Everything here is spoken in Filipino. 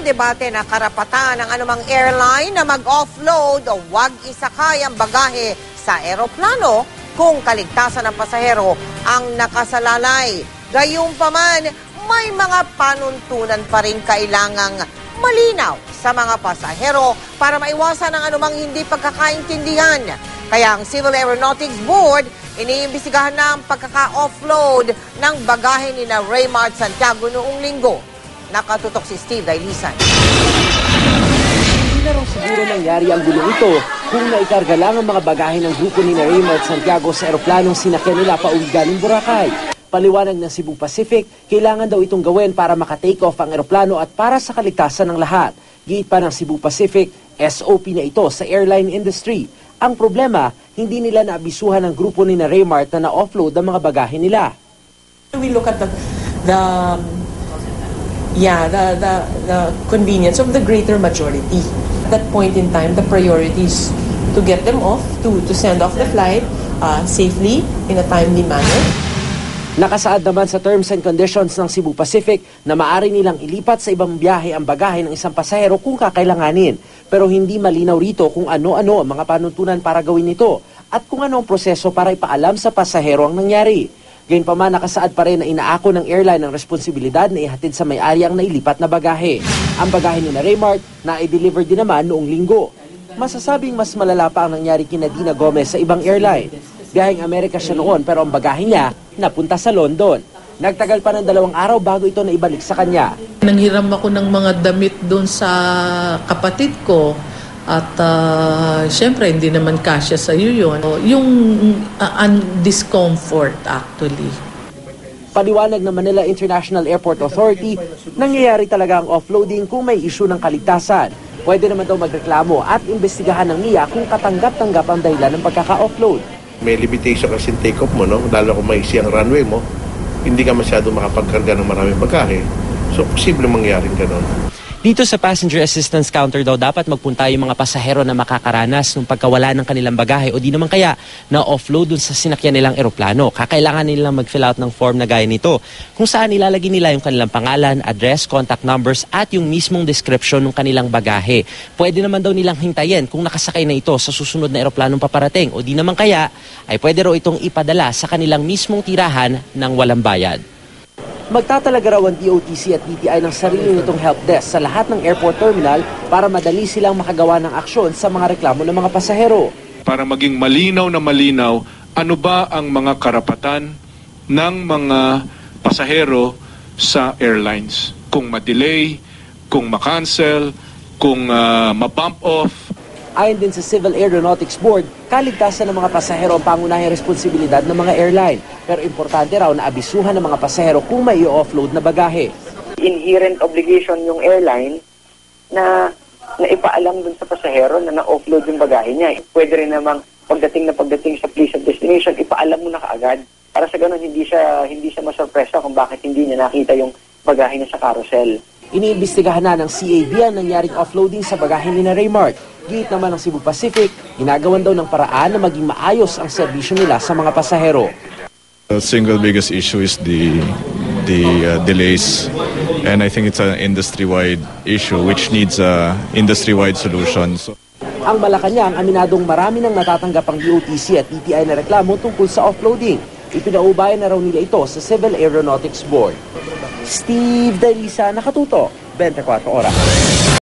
ng debate na karapatan ng anumang airline na mag-offload o wag isakay ang bagahe sa eroplano kung kaligtasan ng pasahero ang nakasalalay. Gayunpaman, may mga panuntunan pa rin kailangang malinaw sa mga pasahero para maiwasan ang anumang hindi pagkakaintindihan. Kaya ang Civil Aeronautics Board iniimbestigahan na ang pagkaka-offload ng bagahe ni na Raymart Santiago noong linggo. Nakatutok si Steve Dailisan. Hindi na raw siguro nangyari ang gulong ito kung naikarga lang ang mga bagahe ng grupo ni Raymar at Santiago sa eroplanong sinakyan nila pa uwi galing Boracay. Paliwanag ng Cebu Pacific, kailangan daw itong gawin para makatake off ang eroplano at para sa kaligtasan ng lahat. Giit pa ng Cebu Pacific, SOP na ito sa airline industry. Ang problema, hindi nila naabisuhan ng grupo ni na Raymart na na-offload ang mga bagahe nila. We look at the, the yeah, the, the, the convenience of the greater majority. At that point in time, the priority is to get them off, to, to send off the flight uh, safely in a timely manner. Nakasaad naman sa terms and conditions ng Cebu Pacific na maaari nilang ilipat sa ibang biyahe ang bagahe ng isang pasahero kung kakailanganin. Pero hindi malinaw rito kung ano-ano ang mga panuntunan para gawin ito at kung ano ang proseso para ipaalam sa pasahero ang nangyari. Gayunpaman nakasaad pa rin na inaako ng airline ang responsibilidad na ihatid sa may-ari ang nailipat na bagahe. Ang bagahe ni na Raymart na i-deliver din naman noong linggo. Masasabing mas malala pa ang nangyari kina Dina Gomez sa ibang airline. Biyaheng Amerika siya noon pero ang bagahe niya napunta sa London. Nagtagal pa ng dalawang araw bago ito naibalik sa kanya. Nanghiram ako ng mga damit doon sa kapatid ko at uh, syempre hindi naman kasya sa iyo yun. Yung uh, un- discomfort actually. Paliwanag ng Manila International Airport Authority, nangyayari talaga ang offloading kung may issue ng kaligtasan. Pwede naman daw magreklamo at imbestigahan ng NIA kung katanggap-tanggap ang dahilan ng pagkaka-offload. may limitation kasi take-off mo, no? lalo kung maiksi ang runway mo, hindi ka masyado makapagkarga ng maraming bagahe. So, posible mangyaring ganun. Dito sa passenger assistance counter daw dapat magpunta yung mga pasahero na makakaranas ng pagkawala ng kanilang bagahe o di naman kaya na offload dun sa sinakyan nilang eroplano. Kakailangan nilang mag-fill out ng form na gaya nito kung saan ilalagay nila yung kanilang pangalan, address, contact numbers at yung mismong description ng kanilang bagahe. Pwede naman daw nilang hintayin kung nakasakay na ito sa susunod na eroplanong paparating o di naman kaya ay pwede raw itong ipadala sa kanilang mismong tirahan ng walang bayad. Magtatalaga raw ang DOTC at DTI ng sarili nitong help desk sa lahat ng airport terminal para madali silang makagawa ng aksyon sa mga reklamo ng mga pasahero. para maging malinaw na malinaw ano ba ang mga karapatan ng mga pasahero sa airlines. Kung ma-delay, kung ma-cancel, kung ah, ma-bump off, Ayon din sa Civil Aeronautics Board, kaligtasan ng mga pasahero ang pangunahing responsibilidad ng mga airline. Pero importante raw na abisuhan ng mga pasahero kung may i-offload na bagahe. inherent obligation yung airline na na ipaalam dun sa pasahero na na-offload yung bagahe niya. Pwede rin namang pagdating na pagdating sa place of destination, ipaalam mo na kaagad. Para sa ganun, hindi siya, hindi siya masurpresa kung bakit hindi niya nakita yung bagahe niya sa carousel. Iniimbestigahan na ng CAB ang nangyaring offloading sa bagahe ni na Raymart. Giit naman ng Cebu Pacific, ginagawan daw ng paraan na maging maayos ang serbisyo nila sa mga pasahero. The single biggest issue is the the uh, delays, and I think it's an industry-wide issue which needs a industry-wide solution. So, Ang Malacanang aminadong marami nang natatanggap ang DOTC at DTI na reklamo tungkol sa offloading. Ipinaubayan na raw nila ito sa Civil Aeronautics Board. Steve Dalisa, Nakatuto, 24 Oras.